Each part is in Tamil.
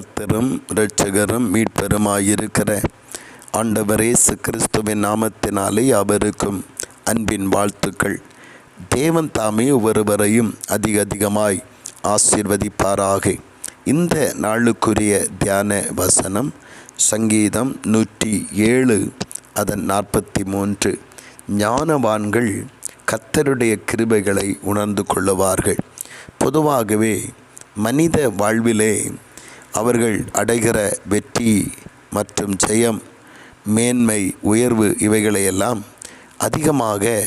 கத்தரும் இரட்சகரும் மீட்பருமாயிருக்கிற ஆண்டவர் இயேசு கிறிஸ்துவின் நாமத்தினாலே அவருக்கும் அன்பின் வாழ்த்துக்கள். தேவன் தாமே ஒருவரையும் அதிக அதிகமாய் ஆசீர்வதிப்பாராக. இந்த நாளுக்குரிய தியான வசனம் சங்கீதம் நூற்றி ஏழு அதன் நாற்பத்தி மூன்று ஞானவான்கள் கத்தருடைய கிருபைகளை உணர்ந்து கொள்ளுவார்கள். பொதுவாகவே மனித வாழ்விலே அவர்கள் அடைகிற வெற்றி மற்றும் ஜெயம் மேன்மை உயர்வு இவைகளையெல்லாம் அதிகமாக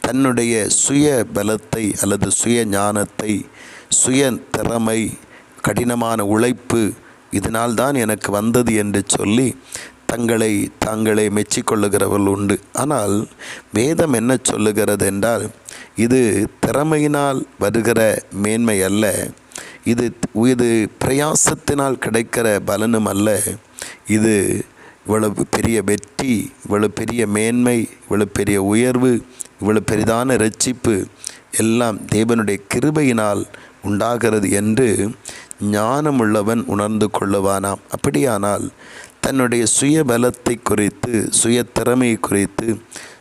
தன்னுடைய சுய பலத்தை அல்லது சுய ஞானத்தை சுய திறமை கடினமான உழைப்பு இதனால் தான் எனக்கு வந்தது என்று சொல்லி தங்களை தாங்களே மெச்சிக்கொள்ளுகிறவர்கள் உண்டு. ஆனால் வேதம் என்ன சொல்லுகிறது என்றால் இது திறமையினால் வருகிற மேன்மை அல்ல. இது இது பிரயாசத்தினால் கிடைக்கிற பலனும் அல்ல. இது இவ்வளவு பெரிய வெற்றி இவ்வளவு பெரிய மேன்மை இவ்வளவு பெரிய உயர்வு இவ்வளவு பெரிதான ரட்சிப்பு எல்லாம் தேவனுடைய கிருபையினால் உண்டாகிறது என்று ஞானமுள்ளவன் உணர்ந்து கொள்ளுவானாம். அப்படியானால் தன்னுடைய சுய பலத்தை குறித்து சுய திறமையை குறித்து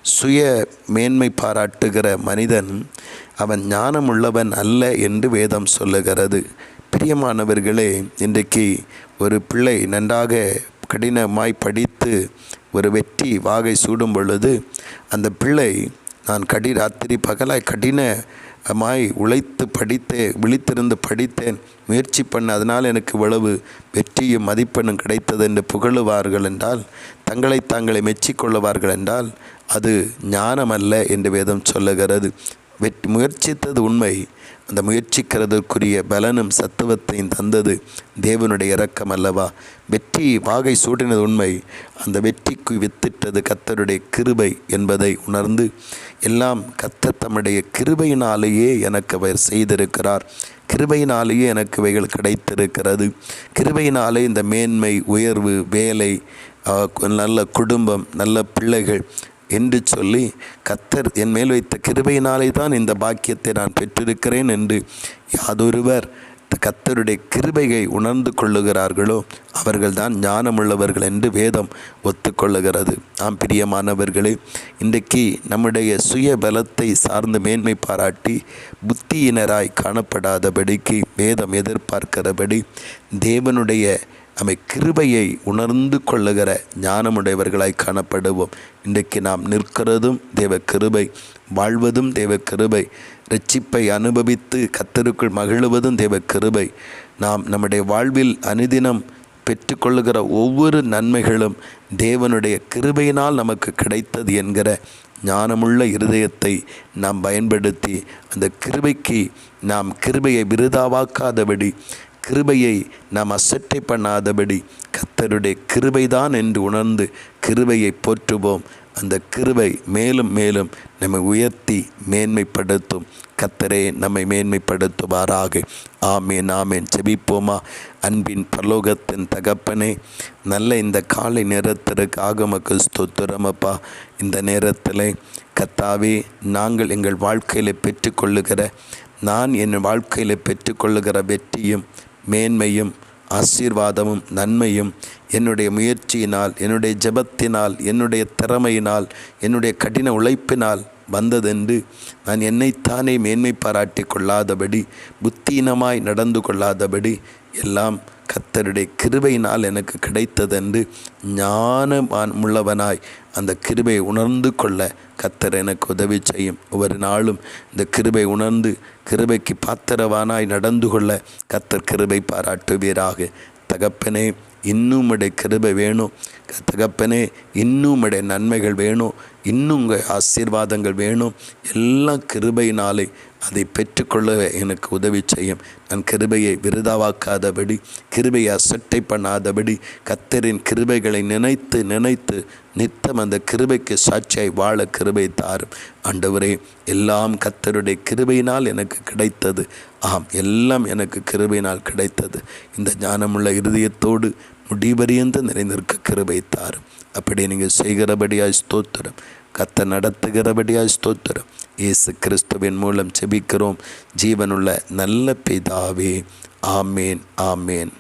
சுய மேன்மை பாராட்டுகிற மனிதன் அவன் ஞானமுள்ளவன் அல்ல என்று வேதம் சொல்லுகிறது. பிரியமானவர்களே இன்றைக்கு ஒரு பிள்ளை நன்றாக கடினமாய் படித்து ஒரு வெற்றி வாகை சூடும் பொழுது அந்த பிள்ளை நான் கடி ராத்திரி பகலாய் கடினமாய் உழைத்து படித்தேன் விழித்திருந்து படித்தேன். முயற்சி பண்ண அதனால் எனக்கு இவ்வளவு வெற்றியும் மதிப்பெண்ணும் கிடைத்தது என்று புகழுவார்கள் என்றால் தங்களை தாங்களை மெச்சிக்கொள்ளுவார்கள் என்றால் அது ஞானமல்ல என்று வேதம் சொல்லுகிறது. வெற்றி முயற்சித்தது உண்மை. அந்த முயற்சிக்கிறதற்குரிய பலனும் சத்துவத்தையும் தந்தது. தேவனுடைய இரக்கம் அல்லவா? வெற்றி வாகை சூடினது உண்மை. அந்த வெற்றிக்கு வித்திட்டது கத்தருடைய கிருபை என்பதை உணர்ந்து எல்லாம் கத்த தம்முடைய கிருபையினாலேயே எனக்கு அவர் செய்திருக்கிறார். கிருபையினாலேயே எனக்கு இவைகள் கிடைத்திருக்கிறது. கிருபையினாலே இந்த மேன்மை உயர்வு வேலை நல்ல குடும்பம் நல்ல பிள்ளைகள் என்று சொல்லி கத்தர் என் மேல் வைத்த கிருபையினாலே தான் இந்த பாக்கியத்தை நான் பெற்றிருக்கிறேன் என்று யாதொருவர் கத்தருடைய கிருபையை உணர்ந்து கொள்ளுகிறார்களோ அவர்கள்தான் ஞானமுள்ளவர்கள் என்று வேதம் ஒத்துக்கொள்ளுகிறது. ஆம் பிரியமானவர்களே இன்றைக்கு நம்முடைய சுய பலத்தை சார்ந்து மேன்மை பாராட்டி புத்தியினராய் காணப்படாதபடிக்கு வேதம் எதிர்பார்க்கிறபடி தேவனுடைய நம்மை கிருபையை உணர்ந்து கொள்ளுகிற ஞானமுடையவர்களாய் காணப்படுவோம். இன்றைக்கு நாம் நிற்கிறதும் தேவ கிருபை வாழ்வதும் தேவ கிருபை ரட்சிப்பை அனுபவித்து கத்தருக்குள் மகிழுவதும் தேவ கிருபை. நாம் நம்முடைய வாழ்வில் அனுதினம் பெற்றுக்கொள்ளுகிற ஒவ்வொரு நன்மைகளும் தேவனுடைய கிருபையினால் நமக்கு கிடைத்தது என்கிற ஞானமுள்ள இருதயத்தை நாம் பயன்படுத்தி அந்த கிருபைக்கு நாம் கிருபையை விருதாவாக்காதபடி கிருபையை நாம் அசட்டை பண்ணாதபடி கத்தருடைய கிருபைதான் என்று உணர்ந்து கிருபையை போற்றுவோம். அந்த கிருபை மேலும் மேலும் நம்மை உயர்த்தி மேன்மைப்படுத்தும். கத்தரே நம்மை மேன்மைப்படுத்துவாராக. ஆமேன் ஆமேன். செபிப்போமா அன்பின் பரலோகத்தின் தகப்பனே நல்ல இந்த காலை நேரத்திற்கு மக்கள் ஸ்தோத்திரமப்பா இந்த நேரத்தில் கத்தாவே நாங்கள் எங்கள் வாழ்க்கையில் பெற்றுக்கொள்ளுகிற நான் என் வாழ்க்கையில் பெற்றுக்கொள்ளுகிற வெற்றியும் மேன்மையும் ஆசீர்வாதமும் நன்மையும் என்னுடைய முயற்சியினால் என்னுடைய ஜபத்தினால் என்னுடைய திறமையினால் என்னுடைய கடின உழைப்பினால் வந்ததென்று நான் என்னைத்தானே மேன்மை பாராட்டி கொள்ளாதபடி புத்தீனமாய் நடந்து கொள்ளாதபடி எல்லாம் கத்தருடைய கிருபையினால் எனக்கு கிடைத்ததென்று ஞானமான் உள்ளவனாய் அந்த கிருபையை உணர்ந்து கொள்ள கத்தர் எனக்கு உதவி செய்யும். ஒவ்வொரு நாளும் இந்த கிருபை உணர்ந்து கிருபைக்கு பாத்திரவானாய் நடந்து கொள்ள கத்தர் கிருபை பாராட்டுவீராக. தகப்பனே இன்னும் உடைய கிருபை வேணும். தகப்பனே இன்னும் உடைய நன்மைகள் வேணும் இன்னும் உங்கள் ஆசீர்வாதங்கள் வேணும். எல்லாம் கிருபையினாலே அதை பெற்றுக்கொள்ள எனக்கு உதவி செய்யும். நான் கிருபையை விருதாவாக்காதபடி கிருபையை அசட்டை பண்ணாதபடி கத்தரின் கிருபைகளை நினைத்து நினைத்து நித்தம் அந்த கிருபைக்கு சாட்சியாய் வாழ கிருபை தாரும். ஆண்டவரே எல்லாம் கத்தருடைய கிருபையினால் எனக்கு கிடைத்தது. ஆம் எல்லாம் எனக்கு கிருபையினால் கிடைத்தது. இந்த ஞானமுள்ள இருதயத்தோடு முடிபரியந்து நிறைந்திருக்க கிருபை தாரும் அப்படி நீங்கள் செய்கிறபடியாய் ஸ்தோத்திரம். கத்த நடத்துகிறபடியாய் ஸ்தோத்திரம். இயேசு கிறிஸ்துவின் மூலம் செபிக்கிறோம் ஜீவனுள்ள நல்ல பிதாவே. ஆமேன் ஆமேன்.